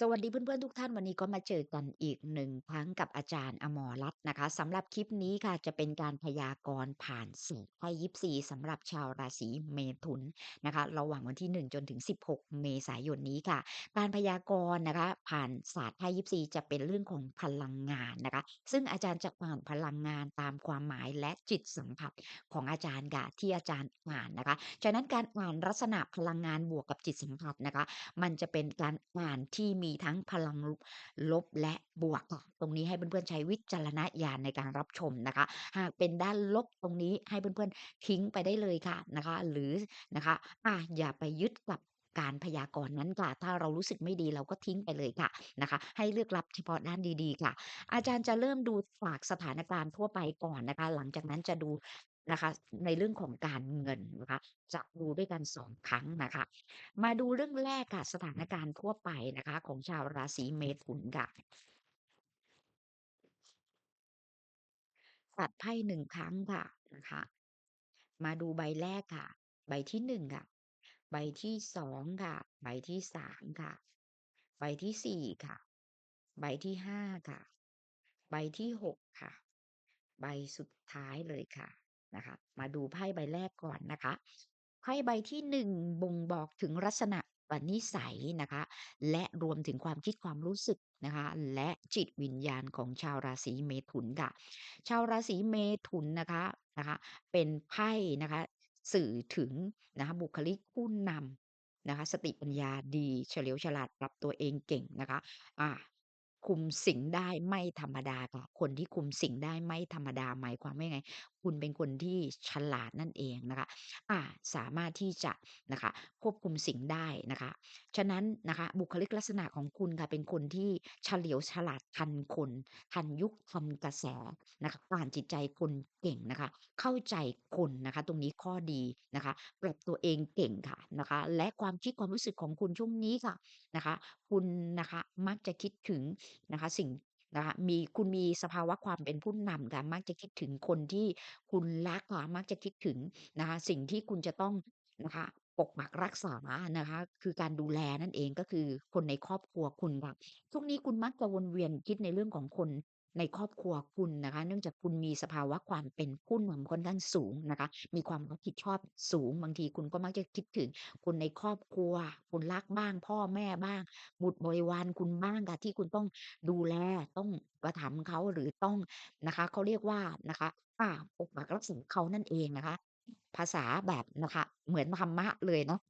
สวัสดีเพื่อนๆทุกท่าน วันนี้ก็มาเจอกันอีกหนึ่งครั้งกับอาจารย์อมรรัตน์นะคะสำหรับคลิปนี้ค่ะจะเป็นการพยากรณ์ผ่านสูตรไพ่ยิปซีสำหรับชาวราศีเมถุนนะคะระหว่างวันที่ 1 จนถึง 16 เมษายนนี้ค่ะ การพยากรณ์นะคะผ่านศาสตร์ไพ่ยิปซีจะเป็นเรื่องของพลังงานนะคะ ซึ่งอาจารย์จะอ่านพลังงานตามความหมายและจิตสัมผัสของอาจารย์ค่ะที่อาจารย์อ่านนะคะฉะนั้นการอ่านลักษณะพลังงานบวกกับจิตสัมผัสนะคะ มันจะเป็นการอ่านที่มีีทั้งพลังลบและบวก ตรงนี้ให้เพื่อนๆใช้วิจารณญาณในการรับชมนะคะ หากเป็นด้านลบตรงนี้ให้เพื่อนๆทิ้งไปได้เลยค่ะนะคะ หรือนะคะอะอย่าไปยึดกับการพยากรณ์นั้นค่ะ ถ้าเรารู้สึกไม่ดีเราก็ทิ้งไปเลยค่ะนะคะ ให้เลือกรับเฉพาะด้านดีๆค่ะ อาจารย์จะเริ่มดูจากสถานการณ์ทั่วไปก่อนนะคะ หลังจากนั้นจะดู นะคะ ในเรื่องของการเงินนะคะ จะดูด้วยกัน 2 ครั้งนะคะ มาดูเรื่องแรกค่ะ สถานการณ์ทั่วไปนะคะ ของชาวราศีเมถุนค่ะ ตัดไพ่หนึ่งครั้งค่ะนะคะ มาดูใบแรกค่ะ ใบที่หนึ่งค่ะ ใบที่สองค่ะ ใบที่สามค่ะ ใบที่สี่ค่ะ ใบที่ห้าค่ะ ใบที่หกค่ะ ใบสุดท้ายเลยค่ะ นะคะ มาดูไพ่ใบแรกก่อนนะคะไพ่ใบที่หนึ่งบ่งบอกถึงลักษณะปณิสัยนะคะ และรวมถึงความคิดความรู้สึกนะคะ และจิตวิญญาณของชาวราศีเมถุนค่ะ ชาวราศีเมถุนนะคะนะคะ เป็นไพ่นะคะ สื่อถึงนะคะบุคลิกผู้นำนะคะ สติปัญญาดีเฉลียวฉลาดปรับตัวเองเก่งนะคะอ่าคุมสิ่งได้ไม่ธรรมดาค่ะคนที่คุมสิ่งได้ไม่ธรรมดาหมายความว่าไง คุณเป็นคนที่ฉลาดนั่นเองนะคะอ่าสามารถที่จะนะคะควบคุมสิ่งได้นะคะ ฉะนั้นนะคะบุคลิกลักษณะของคุณค่ะเป็นคนที่เฉลียวฉลาดทันคนทันยุคทันกระแสนะคะอ่านจิตใจคนเก่งนะคะ เข้าใจคนนะคะ ตรงนี้ข้อดีนะคะ ปรับตัวเองเก่งค่ะนะคะ และความคิดความรู้สึกของคุณช่วงนี้ค่ะนะคะ คุณนะคะมักจะคิดถึงนะคะ สิ่ง นะคะมี คุณมีสภาวะความเป็นผู้นำค่ะ มักจะคิดถึงคนที่คุณรักค่ะ มักจะคิดถึงนะคะ สิ่งที่คุณจะต้องนะคะ ปกปักรักษานะคะ คือการดูแลนั่นเอง ก็คือคนในครอบครัวคุณค่ะ ช่วงนี้คุณมักจะวนเวียนคิดในเรื่องของคน ในครอบครัวคุณนะคะ เนื่องจากคุณมีสภาวะความเป็นผู้นำค่อนข้างสูงนะคะ มีความรับผิดชอบสูง บางทีคุณก็มักจะคิดถึงคนในครอบครัว คุณรักบ้าง พ่อแม่บ้าง บุตรบริวารคุณบ้างค่ะที่คุณต้องดูแล ต้องอุปถัมภ์เขาหรือต้องนะคะ เขาเรียกว่านะคะอาปกปักรักษาเขานั่นเองนะคะ ภาษาแบบนะคะ เหมือนธรรมะเลยเนาะ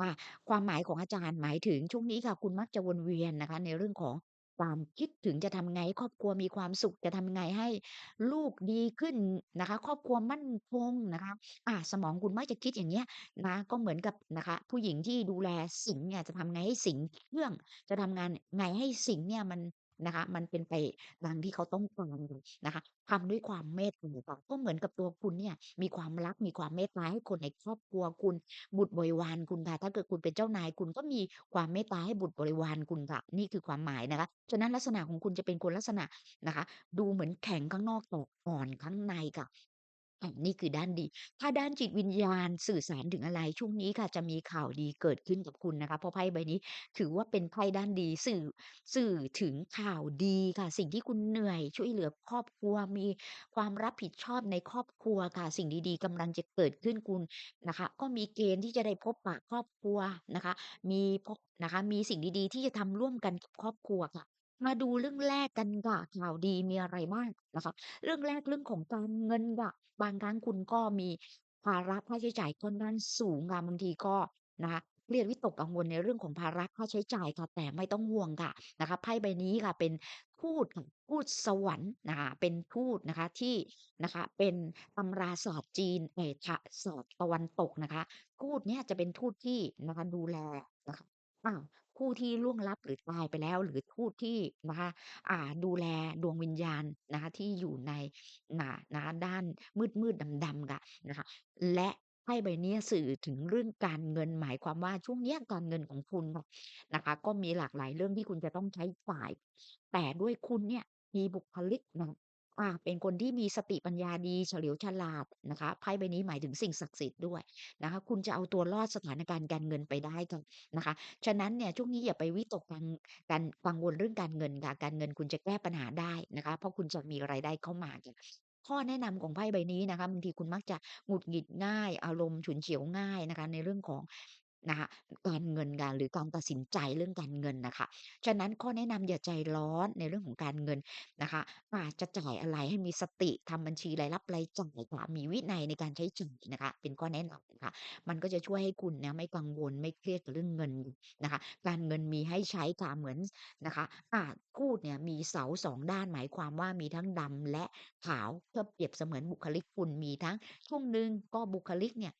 ว่าความหมายของอาจารย์หมายถึงช่วงนี้ค่ะ คุณมักจะวนเวียนนะคะ ในเรื่องของ ความคิดถึงจะทำไงให้ครอบครัวมีความสุข จะทำไงให้ลูกดีขึ้นนะคะ ครอบครัวมั่นคงนะคะ อ่า สมองคุณมักจะคิดอย่างเงี้ยนะก็เหมือนกับนะคะ ผู้หญิงที่ดูแลสิงห์เนี่ยจะทำไงให้สิงห์เชื่อง จะทำงานไงให้สิงห์เนี่ยมัน นะคะ มันเป็นไปดังที่เขาต้องการนะคะ ทำด้วยความเมตตาต่อ ก็เหมือนกับตัวคุณเนี่ย มีความรัก มีความเมตตาให้คนในครอบครัวคุณ บุตรบริวารคุณค่ะ ถ้าเกิดคุณเป็นเจ้านาย คุณก็มีความเมตตาให้บุตรบริวารคุณค่ะ นี่คือความหมายนะคะ ฉะนั้นลักษณะของคุณจะเป็นคนลักษณะนะคะ ดูเหมือนแข็งข้างนอกแต่อ่อนข้างในค่ะ อานี่คือด้านดี ถ้าด้านจิตวิญญาณสื่อสารถึงอะไร ช่วงนี้ค่ะจะมีข่าวดีเกิดขึ้นกับคุณนะคะ เพราะไพ่ใบนี้ถือว่าเป็นไพ่ด้านดี สื่อ สื่อถึงข่าวดีค่ะ สิ่งที่คุณเหนื่อย ช่วยเหลือครอบครัว มีความรับผิดชอบในครอบครัวค่ะ สิ่งดี ๆ กำลังจะเกิดขึ้นคุณนะคะ ก็มีเกณฑ์ที่จะได้พบปะครอบครัวนะคะ มีพบ นะคะ มีสิ่งดี ๆ ที่จะทำร่วมกันกับครอบครัวค่ะ มาดูเรื่องแรกกันค่ะ ข่าวดีมีอะไรบ้างนะคะ เรื่องแรกเรื่องของการเงินค่ะ บางครั้งคุณก็มีภาระค่าใช้จ่ายค่อนข้างสูงค่ะ บางทีก็นะคะ เครียดวิตกกังวลในเรื่องของภาระค่าใช้จ่ายค่ะ แต่ไม่ต้องห่วงค่ะนะคะ ไพ่ใบนี้ค่ะเป็นทูตค่ะทูตสวรรค์นะคะ เป็นทูตนะคะที่นะคะ เป็นตำราสตร์จีนเอ่อชะศาสตร์ตะวันตกนะคะทูตเนี่ยจะเป็นทูตที่นะคะดูแลนะคะอา ผู้ที่ล่วงลับหรือตายไปแล้ว หรือทูตที่นะคะ อ่า ดูแลดวงวิญญาณนะคะ ที่อยู่ในน่ะนะคะ ด้านมืด ๆ ดำ ๆ ค่ะ นะคะ และไพ่ใบเนี้ยสื่อถึงเรื่องการเงิน หมายความว่า ช่วงเนี้ยการเงินของคุณน่ะ นะคะ ก็มีหลากหลายเรื่องที่คุณจะต้องใช้จ่าย แต่ด้วยคุณเนี่ยมีบุคลิก นะ อ่าเป็นคนที่มีสติปัญญาดีเฉลียวฉลาดนะคะไพ่ใบนี้หมายถึงสิ่งศักดิ์สิทธิ์ด้วยนะคะ คุณจะเอาตัวรอดสถานการณ์การเงินไปได้ค่ะนะคะ ฉะนั้นเนี่ยช่วงนี้อย่าไปวิตกกังการกังวลเรื่องการเงินค่ะการเงินคุณจะแก้ปัญหาได้นะคะ เพราะคุณจะมีรายได้เข้ามาค่ะข้อแนะนำของไพ่ใบนี้นะคะบางทีคุณมักจะหงุดหงิดง่าย อารมณ์ฉุนเฉียวง่ายนะคะ ในเรื่องของ นะคะการเงินการหรือการตัดสินใจเรื่องการเงินนะคะฉะนั้นข้อแนะนำอย่าใจร้อนในเรื่องของการเงินนะคะอาจจะจ่ายอะไรให้มีสติทำบัญชีรายรับรายจ่ายค่ะมีวินัยในการใช้จ่ายนะคะ เป็นข้อแนะนำนะคะมันก็จะช่วยให้คุณเนี่ยไม่กังวลไม่เครียดกับเรื่องเงินนะคะ การเงินมีให้ใช้ค่ะเหมือนนะคะอาพูดเนี่ยมีเสาสองด้านหมายความว่ามีทั้งดำและขาวเพื่อเปรียบเสมือนบุคลิกคุณมีทั้งช่วงหนึ่งก็บุคลิกเนี่ย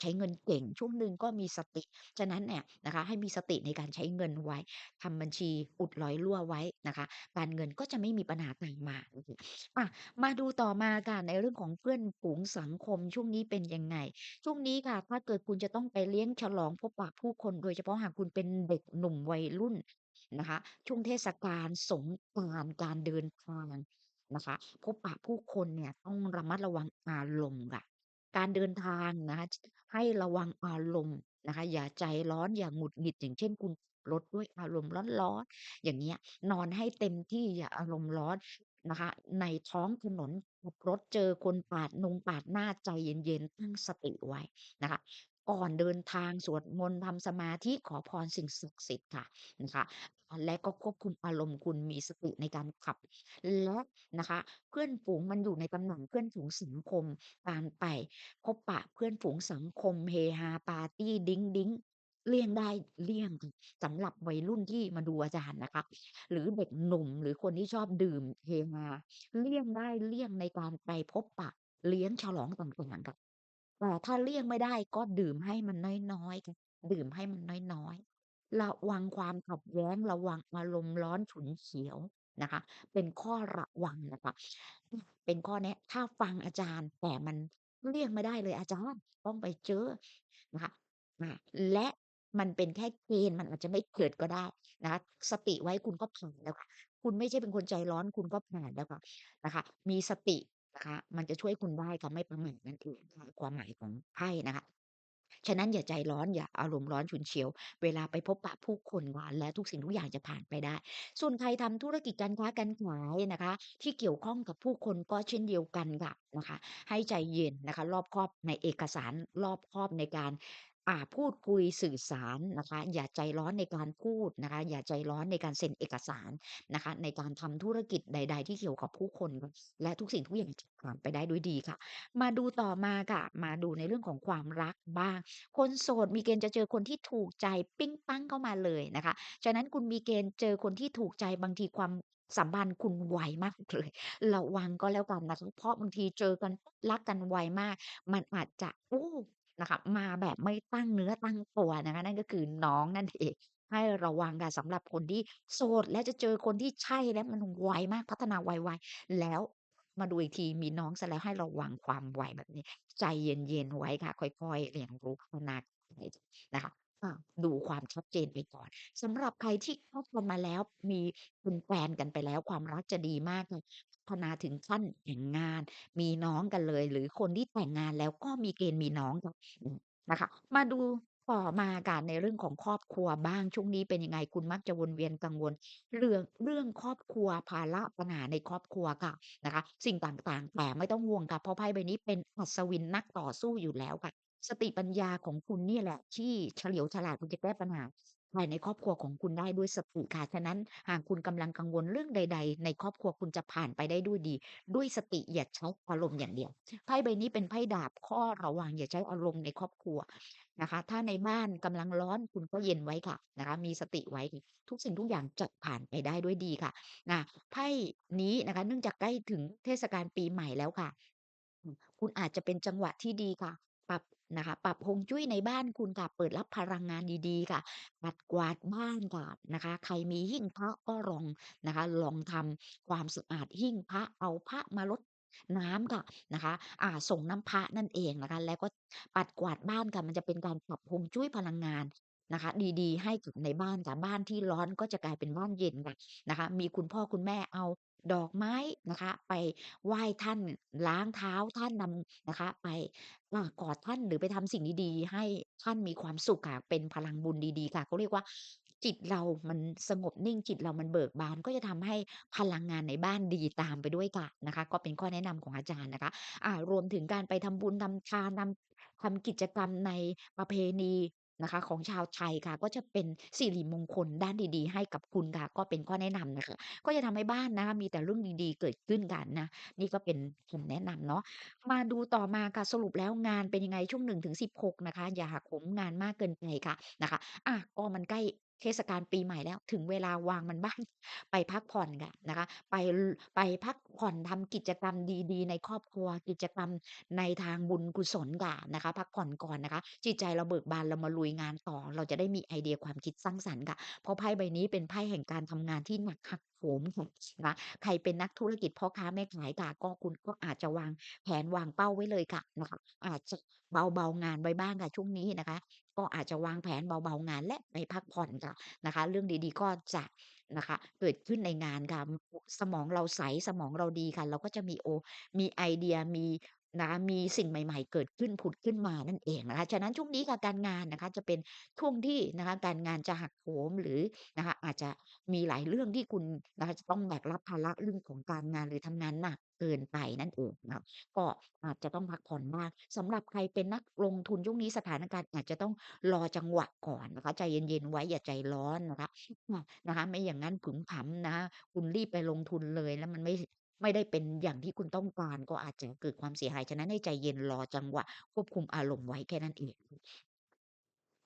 ใช้เงินเก่งช่วงหนึ่งก็มีสติ ฉะนั้นเนี่ยนะคะให้มีสติในการใช้เงินไว้ทำบัญชีอุดร้อยรั่วไว้นะคะ การเงินก็จะไม่มีปัญหาตามมาอะมาดูต่อมาค่ะในเรื่องของเพื่อนฝูงสังคมช่วงนี้เป็นยังไง ช่วงนี้ค่ะ ถ้าเกิดคุณจะต้องไปเลี้ยงฉลองพบปะผู้คน โดยเฉพาะหากคุณเป็นเด็กหนุ่มวัยรุ่นนะคะ ช่วงเทศกาลสงกรานต์การเดินทางนะคะพบปะผู้คนเนี่ยต้องระมัดระวังอารมณ์ค่ะการเดินทางนะคะ ให้ระวังอารมณ์นะคะ อย่าใจร้อน อย่าหงุดหงิด อย่างเช่น คุณรถด้วยอารมณ์ร้อน ๆ อย่างเงี้ย นอนให้เต็มที่ อย่าอารมณ์ร้อนนะคะ ในท้องถนนขับรถเจอคนปาดนงปาดหน้า ใจเย็น ๆ ตั้งสติไว้นะคะ ก่อนเดินทางสวดมนต์ ทำสมาธิ ขอพรสิ่งศักดิ์สิทธิ์ค่ะ นะคะ และก็ควบคุมอารมณ์คุณ มีสติในการขับ และนะคะ เพื่อนฝูงมันอยู่ในตำแหน่งเพื่อนฝูงสังคม การไปพบปะเพื่อนฝูงสังคม เฮฮาปาร์ตี้ ดริงเลี่ยงได้เลี่ยง สำหรับวัยรุ่นที่มาดูอาจารย์นะคะ หรือเด็กหนุ่ม หรือคนที่ชอบดื่ม เฮฮา เลี่ยงได้เลี่ยงในการไปพบปะเลี้ยงฉลองต่าง ๆ ค่ะ แต่ถ้าเลี่ยงไม่ได้ก็ดื่มให้มันน้อย ๆ ค่ะ ดื่มให้มันน้อย ๆ ระวังความขัดแย้ง ระวังอารมณ์ร้อนฉุนเฉียวนะคะ เป็นข้อระวังนะคะ อืมเป็นข้อแนะ ถ้าฟังอาจารย์ แต่มันเลี่ยงไม่ได้เลยอาจารย์ ต้องไปเจอนะคะ อา และมันเป็นแค่เกณฑ์ มันอาจจะไม่เกิดก็ได้นะคะ สติไว้คุณก็ผ่านแล้วค่ะ คุณไม่ใช่เป็นคนใจร้อน คุณก็ผ่านแล้วค่ะ นะคะ มีสติ นะคะ มันจะช่วยคุณได้ค่ะ ไม่ประมาทนั่นเองค่ะ ความหมายของไพ่นะคะ ฉะนั้นอย่าใจร้อน อย่าอารมณ์ร้อนฉุนเฉียว เวลาไปพบปะผู้คนค่ะ แล้วทุกสิ่งทุกอย่างจะผ่านไปได้ ส่วนใครทำธุรกิจการค้าการขายนะคะ ที่เกี่ยวข้องกับผู้คนก็เช่นเดียวกันค่ะนะคะ ให้ใจเย็นนะคะ รอบคอบในเอกสาร รอบคอบในการ อ่า พูดคุยสื่อสารนะคะ อย่าใจร้อนในการพูดนะคะ อย่าใจร้อนในการเซ็นเอกสารนะคะ ในการทำธุรกิจใด ๆ ที่เกี่ยวกับผู้คน และทุกสิ่งทุกอย่างจะผ่านไปได้ด้วยดีค่ะ มาดูต่อมาค่ะ มาดูในเรื่องของความรักบ้าง คนโสดมีเกณฑ์จะเจอคนที่ถูกใจปิ๊งปั๊งเข้ามาเลยนะคะ ฉะนั้นคุณมีเกณฑ์เจอคนที่ถูกใจบางทีความสัมพันธ์คุณไวมากเลย ระวังก็แล้วกันนะคะ เพราะบางทีเจอกันรักกันไวมาก มันอาจจะ โอ้ นะคะ มาแบบไม่ตั้งเนื้อตั้งตัวนะคะ นั่นก็คือน้องนั่น เอง ให้ระวังค่ะสำหรับคนที่โสด แล้วจะเจอคนที่ใช่แล้วมันไวมาก พัฒนาไว ๆ แล้วมาดูอีกทีมีน้องเสียแล้ว ให้ระวังความไวแบบนี้ ใจเย็น ๆ ไว้ค่ะ ค่อย ๆ เรียนรู้พัฒนาไปนะคะ ดูความชัดเจนไปก่อน สำหรับใครที่คบกันมาแล้ว มีเป็นแฟนกันไปแล้ว ความรักจะดีมากเลย พัฒนาถึงขั้นแต่งงาน มีน้องกันเลย หรือคนที่แต่งงานแล้วก็มีเกณฑ์มีน้องกัน อืม นะคะ มาดูต่อมาค่ะ ในเรื่องของครอบครัวบ้าง ช่วงนี้เป็นยังไง คุณมักจะวนเวียนกังวลเรื่อง เรื่องครอบครัว ภาระปัญหาในครอบครัวค่ะ นะคะ สิ่งต่าง ๆ แต่ไม่ต้องห่วงค่ะ เพราะไพ่ใบนี้เป็นอัศวินนักต่อสู้อยู่แล้วค่ะ สติปัญญาของคุณเนี่ยแหละ ที่เฉลียวฉลาดคุณจะแก้ปัญหาภายในครอบครัวของคุณได้ด้วยสติค่ะฉะนั้นหากคุณกำลังกังวลเรื่องใด ๆ ในครอบครัวคุณจะผ่านไปได้ด้วยดี ด้วยสติอย่าใช้อารมณ์อย่างเดียวไพ่ใบนี้เป็นไพ่ดาบข้อระวังอย่าใช้อารมณ์ในครอบครัวนะคะ ถ้าในบ้านกำลังร้อนคุณก็เย็นไว้ค่ะนะคะ มีสติไว้ทุกสิ่งทุกอย่างจะผ่านไปได้ด้วยดีค่ะนะไพ่นี้นะคะเนื่องจากใกล้ถึงเทศกาลปีใหม่แล้วค่ะ คุณอาจจะเป็นจังหวะที่ดีค่ะ ปรับ นะคะ ปรับฮงจุ้ยในบ้านคุณค่ะ เปิดรับพลังงานดีๆ ค่ะ ปัดกวาดบ้านค่ะนะคะ ใครมีหิ้งพระก็ลองนะคะ ลองทำความสะอาดหิ้งพระเอาพระมารดน้ำค่ะนะคะ อ่าส่งน้ำพระนั่นเองนะคะ แล้วก็ปัดกวาดบ้านค่ะ มันจะเป็นการปรับฮวงจุ้ยพลังงานนะคะ ดีๆ ให้กับในบ้านค่ะ บ้านที่ร้อนก็จะกลายเป็นบ้านเย็นค่ะนะคะ มีคุณพ่อคุณแม่เอา ดอกไม้นะคะ ไปไหว้ท่าน ล้างเท้าท่านนำนะคะ ไปอากอดท่านหรือไปทำสิ่งดีๆ ให้ท่านมีความสุขค่ะ เป็นพลังบุญดีๆ ค่ะเขาเรียกว่า จิตเรามันสงบนิ่งจิตเรามันเบิกบานก็จะทำให้พลังงานในบ้านดีตามไปด้วยค่ะนะคะ ก็เป็นข้อแนะนำของอาจารย์นะคะ อ่ารวมถึงการไปทำบุญทำทานทำทำกิจกรรมในประเพณี นะคะ ของชาวไทยค่ะ ก็จะเป็นสิริมงคลด้านดี ๆ ให้กับคุณค่ะ ก็เป็นข้อแนะนำนะคะ ก็จะทำให้บ้านนะคะ มีแต่เรื่องดี ๆ เกิดขึ้นกันนะ นี่ก็เป็นคำแนะนำเนาะ มาดูต่อมาค่ะ สรุปแล้วงานเป็นยังไงช่วง 1-16 นะคะ อย่าหักโหมงานมากเกินไปค่ะนะคะอะก็มันใกล้ เทศกาลปีใหม่แล้ว ถึงเวลาวางมันบ้าง ไปพักผ่อนกันนะคะ ไปไปพักผ่อนทำกิจกรรมดีๆ ในครอบครัวกิจกรรมในทางบุญกุศลกันนะคะ พักผ่อนก่อนนะคะ จิตใจเราเบิกบานเรามาลุยงานต่อ เราจะได้มีไอเดียความคิดสร้างสรรค์ค่ะเพราะไพ่ใบนี้เป็นไพ่แห่งการทำงานที่หนักหัก โหมค่ะนะใครเป็นนักธุรกิจพ่อค้าแม่ขายค่ะก็คุณก็อาจจะวางแผนวางเป้าไว้เลยค่ะนะคะอาจจะเบาๆงานไว้บ้างค่ะช่วงนี้นะคะ ก็อาจจะวางแผนเบาๆงานและไปพักผ่อนค่ะนะคะ เรื่องดีๆก็จะนะคะ เกิดขึ้นในงานค่ะสมองเราใสสมองเราดีค่ะ เราก็จะมีโอมีไอเดียมี นะมีสิ่งใหม่ ๆ เกิดขึ้นผุดขึ้นมานั่นเองนะคะฉะนั้นช่วงนี้ค่ะการงานนะคะจะเป็นช่วงที่นะคะการงานจะหักโหมหรือนะคะอาจจะมีหลายเรื่องที่คุณนะคะจะต้องแบกรับภาระเรื่องของการงานหรือทำงานหนักเกินไปนั่นเองนะก็อาจจะต้องพักผ่อนบ้างสำหรับใครเป็นนักลงทุนช่วงนี้สถานการณ์อาจจะต้องรอจังหวะก่อนนะคะใจเย็นๆไว้อย่าใจร้อนนะคะนะคะ ไม่อย่างงั้นผึงผำนะคะคุณรีบไปลงทุนเลยแล้วมันไม่ ไม่ได้เป็นอย่างที่คุณต้องการ ก็อาจจะเกิดความเสียหาย ฉะนั้นให้ใจเย็น รอจังหวะควบคุมอารมณ์ไว้แค่นั้นเอง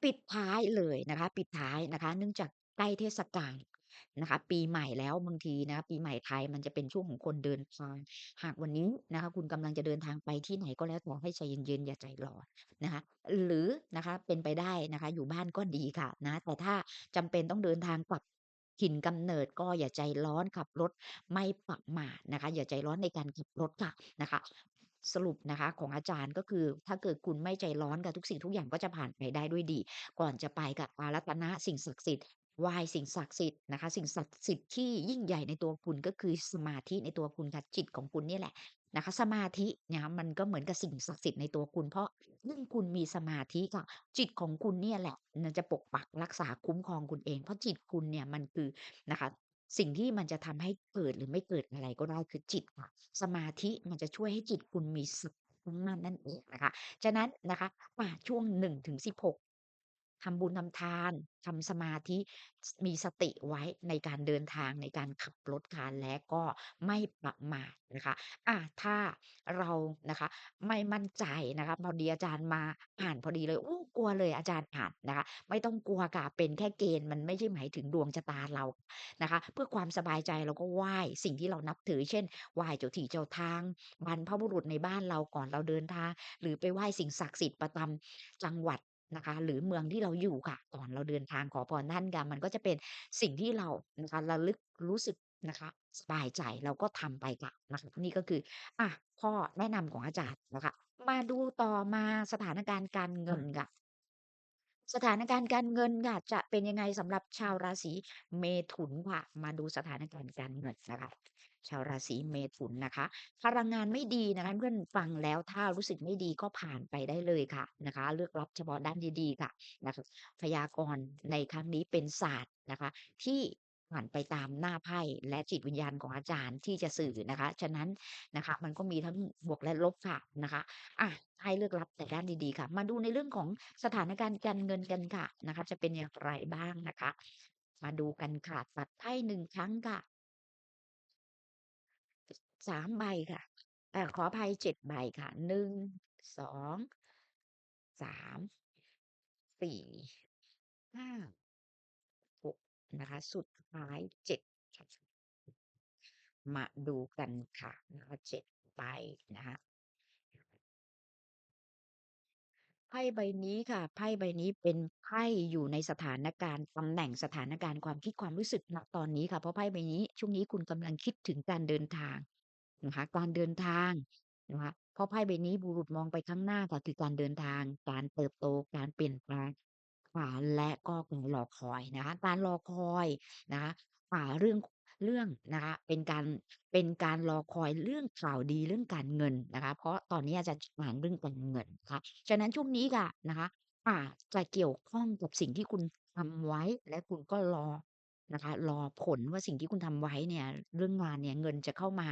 ปิดท้ายเลยนะคะ ปิดท้ายนะคะ เนื่องจากใกล้เทศกาลนะคะ ปีใหม่แล้วบางทีนะปีใหม่ไทยมันจะเป็นช่วงของคนเดินทาง หากวันนี้นะคะคุณกำลังจะเดินทางไปที่ไหนก็แล้วแต่ให้ใจเย็นๆ อย่าใจร้อนนะคะ หรือนะคะเป็นไปได้นะคะ อยู่บ้านก็ดีค่ะนะ แต่ถ้าจำเป็นต้องเดินทางกลับ ถิ่นกำเนิดก็อย่าใจร้อนขับรถไม่ประมาทนะคะ อย่าใจร้อนในการขับรถค่ะนะคะสรุปนะคะของอาจารย์ก็คือถ้าเกิดคุณไม่ใจร้อนกับทุกสิ่งทุกอย่างก็จะผ่านไปได้ด้วยดี ก่อนจะไปกับอารัตนะสิ่งศักดิ์สิทธิ์ไหว้สิ่งศักดิ์สิทธิ์นะคะ สิ่งศักดิ์สิทธิ์ที่ยิ่งใหญ่ในตัวคุณก็คือสมาธิในตัวคุณค่ะจิตของคุณเนี่ยแหละ นะคะ สมาธิเนะคะมันก็เหมือนกับสิ่งศักดิ์สิทธิ์ในตัวคุณ เพราะยิ่งคุณมีสมาธิค่ะจิตของคุณเนี่ยแหละมันจะปกปักรักษาคุ้มครองคุณเอง เพราะจิตคุณเนี่ยมันคือนะคะ สิ่งที่มันจะทำให้เกิดหรือไม่เกิดอะไรก็ได้คือจิตค่ะ สมาธิมันจะช่วยให้จิตคุณมีสติมั่นนั่นเองนะคะ ฉะนั้นนะคะอ่าช่วง1-16 ทำบุญทำทาน ทำสมาธิ ส มีสติไว้ในการเดินทาง ในการขับรถค่ะและก็ไม่ประมาทนะคะ อา ถ้าเรานะคะไม่มั่นใจนะคะ พอดีอาจารย์มาอ่านพอดีเลย โอ้ กลัวเลยอาจารย์อ่านนะคะ ไม่ต้องกลัวค่ะ เป็นแค่เกณฑ์ มันไม่ใช่หมายถึงดวงชะตาเรานะคะ เพื่อความสบายใจเราก็ไหว้สิ่งที่เรานับถือ เช่น ไหว้เจ้าที่เจ้าทาง บรรพบุรุษในบ้านเราก่อนเราเดินทาง หรือไปไหว้สิ่งศักดิ์สิทธิ์ประจำจังหวัด นะคะ หรือเมืองที่เราอยู่ค่ะ ก่อนเราเดินทางขอพรท่านค่ะมันก็จะเป็นสิ่งที่เรานะคะระลึกรู้สึกนะคะสบายใจเราก็ทำไปค่ะนะคะนี่ก็คืออะข้อแนะนำของอาจารย์นะคะ มาดูต่อมาสถานการณ์การเงินค่ะ สถานการณ์การเงินค่ะจะเป็นยังไงสำหรับชาวราศีเมถุนค่ะ มาดูสถานการณ์การเงินนะคะ ชาวราศีเมถุนนะคะ พลังงานไม่ดีนะคะเพื่อนฟังแล้วถ้ารู้สึกไม่ดีก็ผ่านไปได้เลยค่ะนะคะ เลือกรับเฉพาะด้านดีๆค่ะนะคะพยากรณ์ในครั้งนี้เป็นศาสตร์นะคะ ที่ผ่านไปตามหน้าไพ่และจิตวิญญาณของอาจารย์ที่จะสื่อนะคะ ฉะนั้นนะคะ มันก็มีทั้งบวกและลบค่ะนะคะอะให้เลือกรับแต่ด้านดีๆค่ะ มาดูในเรื่องของสถานการณ์การเงินกันค่ะนะคะ จะเป็นอย่างไรบ้างนะคะ มาดูกันค่ะตัดไพ่หนึ่งครั้งค่ะ สามใบค่ะ เอ่อ ขออภัยเจ็ดใบค่ะหนึ่งสองสามสี่ห้าหกนะคะ สุดท้ายเจ็ดค่ะ มาดูกันค่ะนะคะเจ็ดใบนะคะ ไพ่ใบนี้ค่ะ ไพ่ใบนี้เป็นไพ่อยู่ในสถานการณ์ ตำแหน่งสถานการณ์ความคิดความรู้สึก ณ ตอนนี้ค่ะ เพราะไพ่ใบนี้ ช่วงนี้คุณกำลังคิดถึงการเดินทาง นะคะ การเดินทางนะคะ เพราะไพ่ใบนี้บุรุษมองไปข้างหน้าค่ะ คือการเดินทาง การเติบโต การเปลี่ยนแปลง ค่ะ และก็การรอคอยนะคะ การรอคอยนะคะ อ่า เรื่อง เรื่องนะคะ เป็นการ เป็นการรอคอยเรื่องข่าวดีเรื่องการเงินนะคะ เพราะตอนนี้อาจจะอ่านเรื่องการเงินนะคะ ฉะนั้นช่วงนี้ค่ะนะคะ อาจจะเกี่ยวข้องกับสิ่งที่คุณทำไว้ และคุณก็รอนะคะ รอผลว่าสิ่งที่คุณทำไว้เนี่ย เรื่องงานเนี่ย เงินจะเข้ามา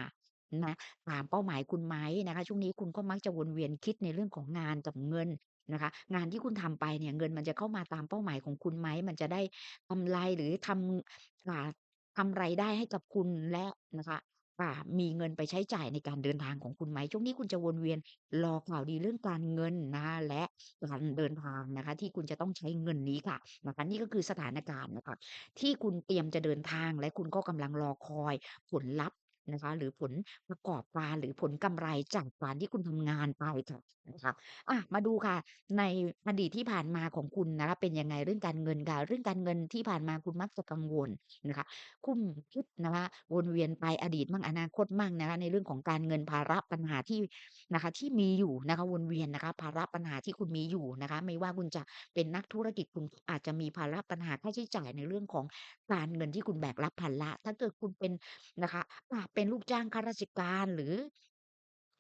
นะตามเป้าหมายคุณไหมนะคะ ช่วงนี้คุณก็มักจะวนเวียนคิดในเรื่องของงานกับเงินนะคะ งานที่คุณทำไปเนี่ย เงินมันจะเข้ามาตามเป้าหมายของคุณไหม มันจะได้กำไรหรือทำอ่าทำรายได้ให้กับคุณและนะคะอ่ามีเงินไปใช้จ่ายในการเดินทางของคุณไหม ช่วงนี้คุณจะวนเวียนรอข่าวดีเรื่องการเงินนะคะและการเดินทางนะคะ ที่คุณจะต้องใช้เงินนี้ค่ะนะคะนี่ก็คือสถานการณ์นะคะ ที่คุณเตรียมจะเดินทางและคุณก็กำลังรอคอยผลลัพธ์ นะคะ หรือผลประกอบการ หรือผลกำไรจากการที่คุณทำงานไปค่ะ นะคะ อะมาดูค่ะ ในอดีตที่ผ่านมาของคุณนะคะ เป็นยังไงเรื่องการเงินค่ะ เรื่องการเงินที่ผ่านมาคุณมักจะกังวลนะคะ คุ้มคิดนะคะ วนเวียนไปอดีตมั่ง อนาคตมั่งนะคะ ในเรื่องของการเงิน ภาระปัญหาที่ นะคะ ที่มีอยู่นะคะ วนเวียนนะคะ ภาระปัญหาที่คุณมีอยู่นะคะ ไม่ว่าคุณจะเป็นนักธุรกิจ คุณอาจจะมีภาระปัญหาค่าใช้จ่ายในเรื่องของการเงินที่คุณแบกรับภาระ ถ้าเกิดคุณเป็น นะคะ อ่าเป็นลูกจ้างข้าราชการ หรือ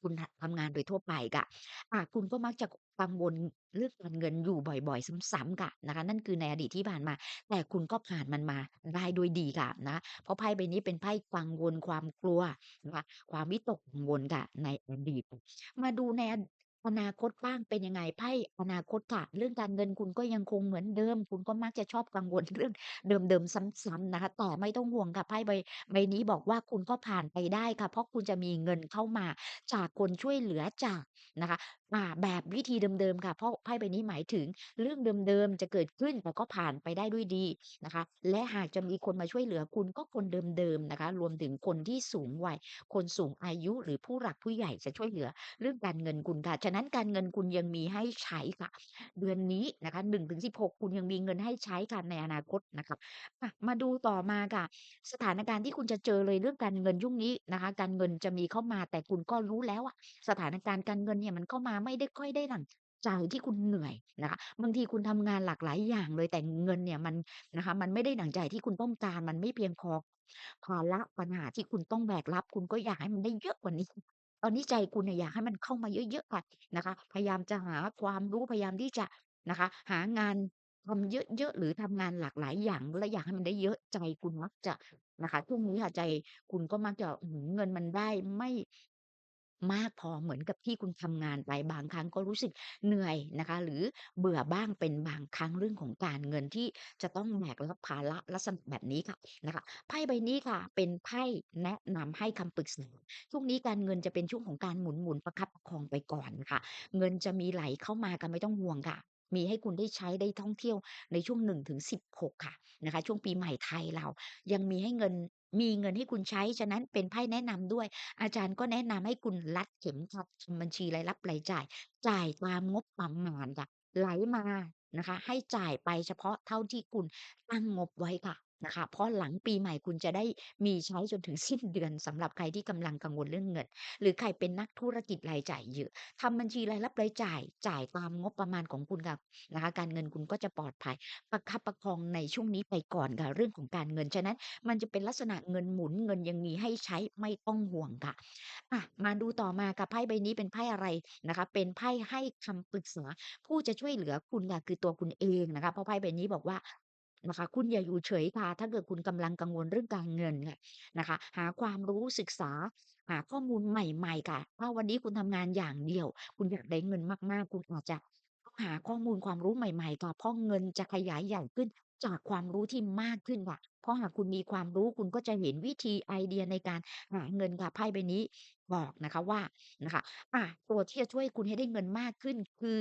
คุณทำงานโดยทั่วไปกะอะคุณก็มักจะกังวลเรื่องการเงินอยู่บ่อยๆ ซ้ำๆกะนะคะ นั่นคือในอดีตที่ผ่านมา แต่คุณก็ผ่านมันมาได้ด้วยดีกะนะเพราะไพ่ใบนี้เป็นไพ่กังวลความกลัวนะคะความวิตกกังวลกะในอดีต มาดูใน อนาคตบ้างเป็นยังไง ไพ่อนาคตค่ะ เรื่องการเงินคุณก็ยังคงเหมือนเดิม คุณก็มักจะชอบกังวล เรื่องเดิม ๆ ซ้ำ ๆ นะคะ แต่ไม่ต้องห่วงค่ะ ไพ่ใบ ใบนี้บอกว่า คุณก็ผ่านไปได้ค่ะ เพราะคุณจะมีเงินเข้ามาจากคนช่วยเหลือจาก นะคะ อ่า แบบวิธีเดิม ๆ ค่ะ เพราะไพ่ใบนี้หมายถึงเรื่องเดิม ๆ จะเกิดขึ้น แต่ก็ผ่านไปได้ด้วยดีนะคะ และหากจะมีคนมาช่วยเหลือคุณ ก็คนเดิม ๆ นะคะ รวมถึงคนที่สูงวัย คนสูงอายุ หรือผู้หลักผู้ใหญ่จะช่วยเหลือเรื่องการเงินคุณค่ะ ฉะนั้นการเงินคุณยังมีให้ใช้ค่ะ เดือนนี้นะคะ1-16คุณยังมีเงินให้ใช้ค่ะในอนาคตนะคะอะมาดูต่อมาค่ะ สถานการณ์ที่คุณจะเจอเลยเรื่องการเงินช่งนี้นะคะ การเงินจะมีเข้ามาแต่คุณก็รู้แล้วอะสถานการณ์การเงินเนี่ยมันก็มาไม่ได้ค่อยได้ดั่งใจที่คุณเหนื่อยนะคะบางทีคุณทำงานหลากหลายอย่างเลยแต่เงินเนี่ยมันนะคะ มันไม่ได้ดั่งใจที่คุณต้องการมันไม่เพียงพอภาระปัญหาที่คุณต้องแบกรับ คุณก็อยากให้มันได้เยอะกว่านี้ ตอนนี้ใจคุณเนี่ยอยากให้มันเข้ามาเยอะๆค่ะนะคะ พยายามจะหาความรู้พยายามที่จะนะคะ หางานทำเยอะๆหรือทำงานหลากหลายอย่าง และอยากให้มันได้เยอะใจคุณมักจะนะคะช่วงนี้ค่ะใจคุณก็มักจะอื้อฮือเงินมันได้ไม่ มากพอเหมือนกับที่คุณทำงานไป บางครั้งก็รู้สึกเหนื่อยนะคะ หรือเบื่อบ้างเป็นบางครั้งเรื่องของการเงินที่จะต้องแบกรับภาระลักษณะแบบนี้ค่ะนะคะไพ่ใบนี้ค่ะ เป็นไพ่แนะนำให้คำปรึกษาช่วงนี้การเงินจะเป็นช่วงของการหมุนๆประคับประคองไปก่อนค่ะ เงินจะมีไหลเข้ามากันไม่ต้องห่วงค่ะ มีให้คุณได้ใช้ได้ท่องเที่ยวในช่วง1-16 ค่ะนะคะ ช่วงปีใหม่ไทยเรายังมีให้เงิน มีเงินให้คุณใช้ ฉะนั้นเป็นไพ่แนะนำด้วย อาจารย์ก็แนะนำให้คุณรัดเข็มขัดทำบัญชีรายรับรายจ่าย จ่ายตามงบประมาณค่ะไหลมานะคะ ให้จ่ายไปเฉพาะเท่าที่คุณตั้งงบไว้ค่ะ นะคะ เพราะหลังปีใหม่คุณจะได้มีใช้จนถึง สิ้นเดือนสำหรับใครที่กำลังกังวลเรื่องเงิน หรือใครเป็นนักธุรกิจรายจ่ายเยอะทำบัญชีรายรับรายจ่าย จ่ายตามงบประมาณของคุณค่ะนะคะ การเงินคุณก็จะปลอดภัย ประคับประคองในช่วงนี้ไปก่อนค่ะเรื่องของการเงินฉะนั้น มันจะเป็นลักษณะเงินหมุนเงินยังมีให้ใช้ไม่ต้องห่วงค่ะอะมาดูต่อมาค่ะไพ่ใบนี้เป็นไพ่อะไรนะคะ เป็นไพ่ให้คำปรึกษาผู้จะช่วยเหลือคุณค่ะคือตัวคุณเองนะคะเพราะไพ่ใบนี้บอกว่า นะคะ คุณอย่าอยู่เฉยค่ะ ถ้าเกิดคุณกำลังกังวลเรื่องการเงินเนี่ยนะคะ หาความรู้ศึกษา หาข้อมูลใหม่ๆค่ะ ถ้าวันนี้คุณทำงานอย่างเดียว คุณอยากได้เงินมากๆ คุณอาจจะต้องหาข้อมูลความรู้ใหม่ๆค่ะเพราะเงินจะขยายใหญ่ขึ้นจากความรู้ที่มากขึ้นค่ะ เพราะหากคุณมีความรู้คุณก็จะเห็นวิธีไอเดียในการหาเงินค่ะไพ่ใบนี้บอกนะคะว่านะคะอาตัวที่จะช่วยคุณให้ได้เงินมากขึ้นคือ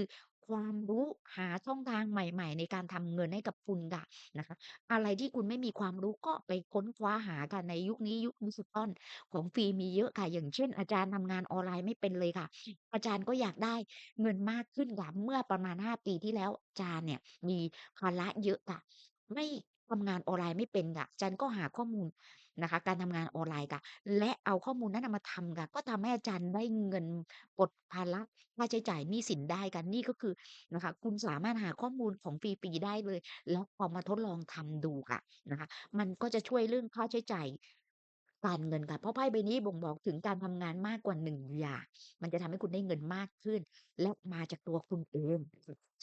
ความรู้ หาช่องทางใหม่ ๆ ในการทำเงินให้กับคุณค่ะ นะคะ อะไรที่คุณไม่มีความรู้ ก็ไปค้นคว้าหากันในยุคนี้ ยุคดิจิทัล ของฟรีมีเยอะค่ะ อย่างเช่น อาจารย์ทำงานออนไลน์ไม่เป็นเลยค่ะ อาจารย์ก็อยากได้เงินมากขึ้นค่ะ เมื่อประมาณ 5 ปีที่แล้ว อาจารย์เนี่ยมีภาระเยอะค่ะ ไม่ ทำงานออนไลน์ไม่เป็นค่ะจันก็หาข้อมูลนะคะ การทำงานออนไลน์ค่ะ และเอาข้อมูลนั้นนะมาทำค่ะ ก็ทำให้อาจารย์ได้เงินปลดภาระค่าใช้จ่ายหนี้สินได้กันนี่ก็คือนะคะ คุณสามารถหาข้อมูลของฟรีๆได้เลย แล้วพอมาทดลองทำดูค่ะนะคะ มันก็จะช่วยเรื่องค่าใช้จ่าย การเงินค่ะ เพราะไพ่ใบนี้บ่งบอกถึงการทำงานมากกว่า 1 อย่าง มันจะทำให้คุณได้เงินมากขึ้น และมาจากตัวคุณเอง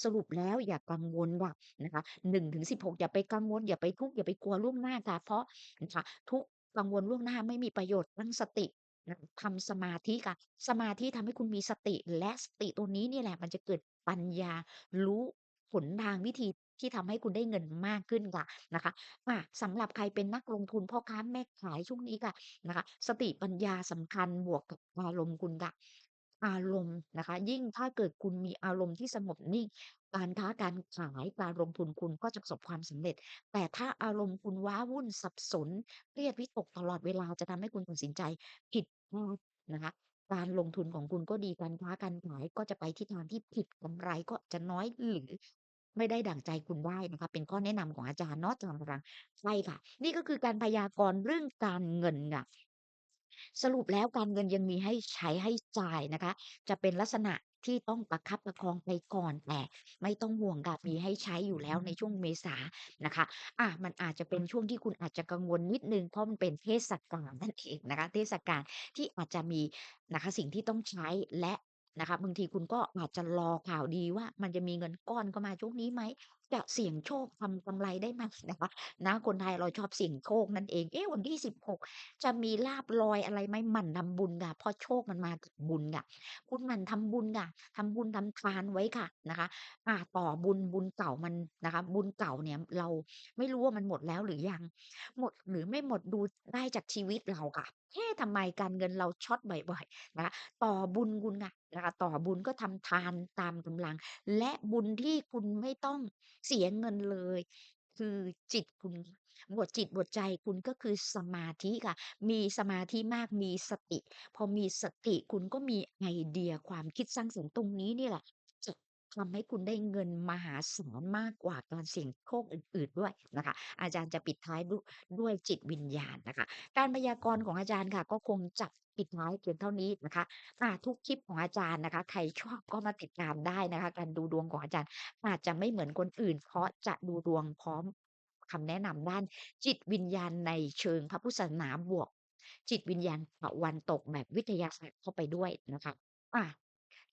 สรุปแล้วอย่ากังวลค่ะนะคะ 1-16 อย่าไปกังวล อย่าไปทุกข์ อย่าไปกลัวล่วงหน้าค่ะ เพราะนะคะ ทุกข์กังวลล่วงหน้าไม่มีประโยชน์ตั้งสตินะทำสมาธิค่ะ สมาธิทำให้คุณมีสติ และสติตัวนี้เนี่ยแหละมันจะเกิดปัญญา รู้หนทางวิธี ที่ทำให้คุณได้เงินมากขึ้นค่ะนะคะอาสำหรับใครเป็นนักลงทุนพ่อค้าแม่ขายช่วงนี้ค่ะนะคะ สติปัญญาสำคัญบวกกับอารมณ์คุณค่ะ อารมณ์นะคะ ยิ่งถ้าเกิดคุณมีอารมณ์ที่สงบนิ่ง การค้าการขายการลงทุนคุณก็จะประสบความสำเร็จ แต่ถ้าอารมณ์คุณว้าวุ่นสับสนเครียดวิตกตลอดเวลาจะทำให้คุณตัดสินใจผิดพลาดนะคะ การลงทุนของคุณก็ดีการค้าการขายก็จะไปทิศทางที่ผิดกำไรก็จะน้อยหรือ ไม่ได้ดั่งใจคุณได้นะคะเป็นข้อแนะนำของอาจารย์เนาะจอมพลังไพ่ค่ะ นี่ก็คือการพยากรณ์เรื่องการเงินค่ะสรุปแล้วการเงินยังมีให้ใช้ให้จ่ายนะคะ จะเป็นลักษณะที่ต้องประคับประคองไปก่อนแต่ไม่ต้องห่วงค่ะมีให้ใช้อยู่แล้วในช่วงเมษานะคะอามันอาจจะเป็นช่วงที่คุณอาจจะกังวลนิดนึงเพราะมันเป็นเทศกาลนั่นเองนะคะ เทศกาลที่อาจจะมีนะคะสิ่งที่ต้องใช้และ นะคะ บางทีคุณก็อาจจะรอข่าวดีว่า มันจะมีเงินก้อนเข้ามาช่วงนี้ไหม จะเสี่ยงโชคทำกำไรได้ไหมนะคะนะคนไทยเราชอบเสี่ยงโชคนั่นเอง เอ๊ะวันที่16จะมีลาภลอยอะไรไหมหมั่นทำบุญค่ะเพราะโชคมันมากับบุญค่ะ คุณหมั่นทำบุญค่ะทำบุญทำทานไว้ค่ะนะคะอาต่อบุญบุญเก่ามันนะคะ บุญเก่าเนี่ยเราไม่รู้ว่ามันหมดแล้วหรือยัง หมดหรือไม่หมดดูได้จากชีวิตเราค่ะเอ๊ะทำไมการเงินเราช็อตบ่อยๆนะคะต่อบุญคุณค่ะนะคะต่อบุญก็ทำทานตามกำลัง และบุญที่คุณไม่ต้องเสียเงินเลย คือจิตคุณหมวดจิตหมวดใจคุณ ก็คือสมาธิค่ะ มีสมาธิมาก มีสติ พอมีสติคุณก็มีไอเดียความคิดสร้างสรรค์ ตรงนี้นี่แหละ ทำให้คุณได้เงินมหาศาลมากกว่าการเสี่ยงโชคอื่น ๆ ด้วยนะคะ อาจารย์จะปิดท้ายดด้วยจิตวิญญาณนะคะ การพยากรณ์ของอาจารย์ค่ะ ก็คงจะปิดท้ายเพียงเท่านี้นะคะอาทุกคลิปของอาจารย์นะคะ ใครชอบก็มาติดตามได้นะคะ การดูดวงของอาจารย์อาจจะไม่เหมือนคนอื่น เพราะจะดูดวงพร้อมคำแนะนำด้านจิตวิญญาณในเชิงพระพุทธศาสนาบวก จิตวิญญาณตะวันตกแบบวิทยาศาสตร์เข้าไปด้วยนะคะอา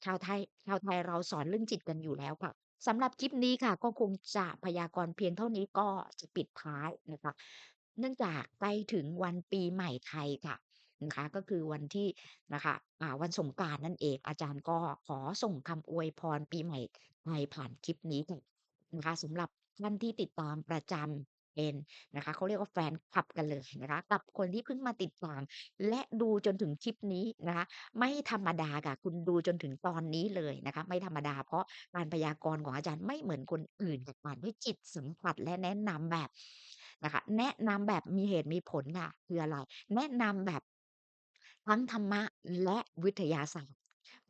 ชาวไทย ชาวไทยเราสอนเรื่องจิตกันอยู่แล้วค่ะสำหรับคลิปนี้ค่ะ ก็คงจะพยากรณ์เพียงเท่านี้ก็จะปิดท้ายนะคะ เนื่องจากใกล้ถึงวันปีใหม่ไทยค่ะนะคะ ก็คือวันที่นะคะอ่าวันสงกรานต์นั่นเอง อาจารย์ก็ขอส่งคำอวยพรปีใหม่ไทยผ่านคลิปนี้ค่ะนะคะสำหรับท่านที่ติดตามประจำ เป็นนะคะ เขาเรียกว่าแฟนคลับกันเลยนะคะ กับคนที่เพิ่งมาติดตาม และดูจนถึงคลิปนี้นะคะ ไม่ธรรมดาค่ะ คุณดูจนถึงตอนนี้เลยนะคะ ไม่ธรรมดา เพราะการพยากรณ์ของอาจารย์ไม่เหมือนคนอื่นค่ะอ่านด้วยจิตสัมผัสและแนะนำแบบนะคะ แนะนำแบบมีเหตุมีผลค่ะ คืออะไร แนะนำแบบทั้งธรรมะและวิทยาศาสตร์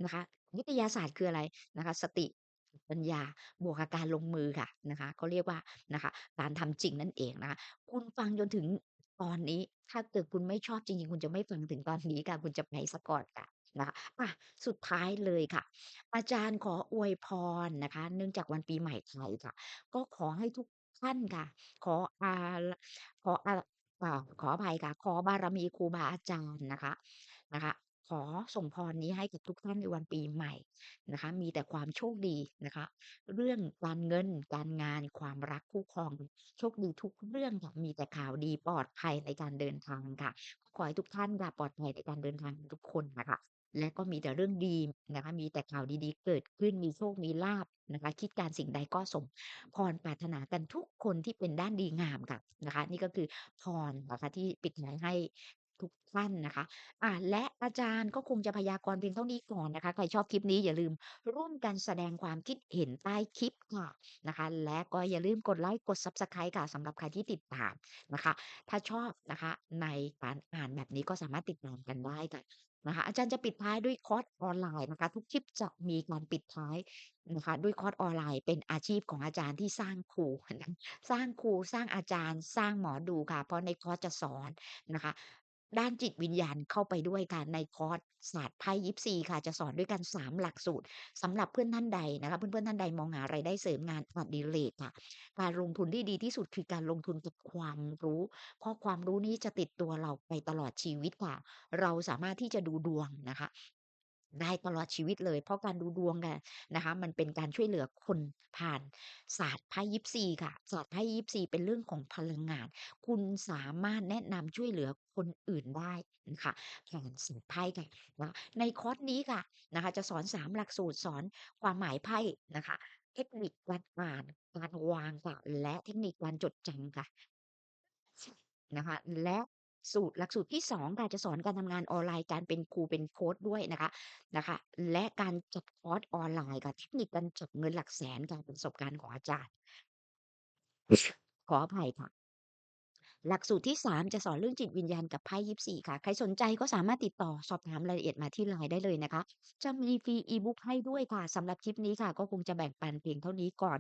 นะคะ วิทยาศาสตร์คืออะไรนะคะ สติ ปัญญาบวกกับการลงมือค่ะนะคะเขาเรียกว่านะคะการทำจริงนั่นเองนะคะคุณฟังจนถึงตอนนี้ ถ้าเกิดคุณไม่ชอบจริงๆ คุณจะไม่ฟังถึงตอนนี้ค่ะ คุณจะไปสียก่อนค่ะนะคะอาสุดท้ายเลยค่ะ อาจารย์ขออวยพรนะคะ เนื่องจากวันปีใหม่ไทยค่ะ ก็ขอให้ทุกท่านค่ะ ขออาขออาอ่าขออภัยค่ะ ขอบารมีครูบาอาจารย์นะคะนะคะ ขอส่งพรนี้ให้กับทุกท่านในวันปีใหม่นะคะ มีแต่ความโชคดีนะคะ เรื่องการเงินการงานความรักคู่ครองโชคดีทุกเรื่องค่ะมีแต่ข่าวดีปลอดภัยในการเดินทางค่ะขอให้ทุกท่านค่ะปลอดภัยในการเดินทางทุกคนนะคะ และก็มีแต่เรื่องดีนะคะ มีแต่ข่าวดีๆ เกิดขึ้นมีโชคมีลาภนะคะ คิดการสิ่งใดก็สมพรปรารถนากันทุกคนที่เป็นด้านดีงามค่ะนะคะ นี่ก็คือพรนะคะที่ปิดท้ายให้ ทุกท่านนะคะ อ่า และอาจารย์ก็คงจะพยากรณ์เพียงเท่านี้ก่อนนะคะ ใครชอบคลิปนี้อย่าลืมร่วมกันแสดงความคิดเห็นใต้คลิปค่ะนะคะ และก็อย่าลืมกดไลก์กด Subscribe ค่ะสำหรับใครที่ติดตามนะคะ ถ้าชอบนะคะในการอ่านแบบนี้ก็สามารถติดตามกันได้ค่ะนะคะ อาจารย์จะปิดท้ายด้วยคอร์สออนไลน์นะคะ ทุกคลิปจะมีการปิดท้ายนะคะ ด้วยคอร์สออนไลน์เป็นอาชีพของอาจารย์ที่สร้างครูสร้างครูสร้างอาจารย์ สร้างหมอดูค่ะ เพราะในคอร์สจะสอนนะคะ ด้านจิตวิญญาณเข้าไปด้วยค่ะในคอร์สศาสตร์ไพ่ยิปซีค่ะ จะสอนด้วยกัน 3 หลักสูตรสำหรับเพื่อนท่านใดนะคะเพื่อนเพื่อนท่านใดมองหารายได้เสริมงานอดิเรกค่ะ การลงทุนที่ดีที่สุดคือการลงทุนกับความรู้ เพราะความรู้นี้จะติดตัวเราไปตลอดชีวิตค่ะ เราสามารถที่จะดูดวงนะคะ ได้ตลอดชีวิตเลย เพราะการดูดวงอะนะคะมันเป็นการช่วยเหลือคนผ่านศาสตร์ไพ่ยิปซีค่ะศาสตร์ไพ่ยิปซีเป็นเรื่องของพลังงาน คุณสามารถแนะนำช่วยเหลือคนอื่นได้นะคะผ่านสตร์ไพ่ค่ะนะในคอร์สนี้ค่ะนะคะจะสอน3หลักสูตรสอนความหมายไพ่นะคะ เทคนิคการอ่านการวางค่ะและเทคนิคการจดจำค่ะนะคะและ สูตรหลักสูตรที่2ค่ะจะสอนการทำงานออนไลน์การเป็นครูเป็นโคชด้วยนะคะนะคะ และการจัดคอร์สออนไลน์ค่ะเทคนิคการจับเงินหลักแสนค่ะประสบการณ์ของอาจารย์ ขออภัยค่ะหลักสูตรที่ 3 จะสอนเรื่องจิตวิญญาณกับไพ่ยิปซีค่ะ ใครสนใจก็สามารถติดต่อสอบถามรายละเอียดมาที่ LINE ได้เลยนะคะ จะมีฟรีอีบุ๊กให้ด้วยค่ะสำหรับคลิปนี้ค่ะ ก็คงจะแบ่งปันเพียงเท่านี้ก่อน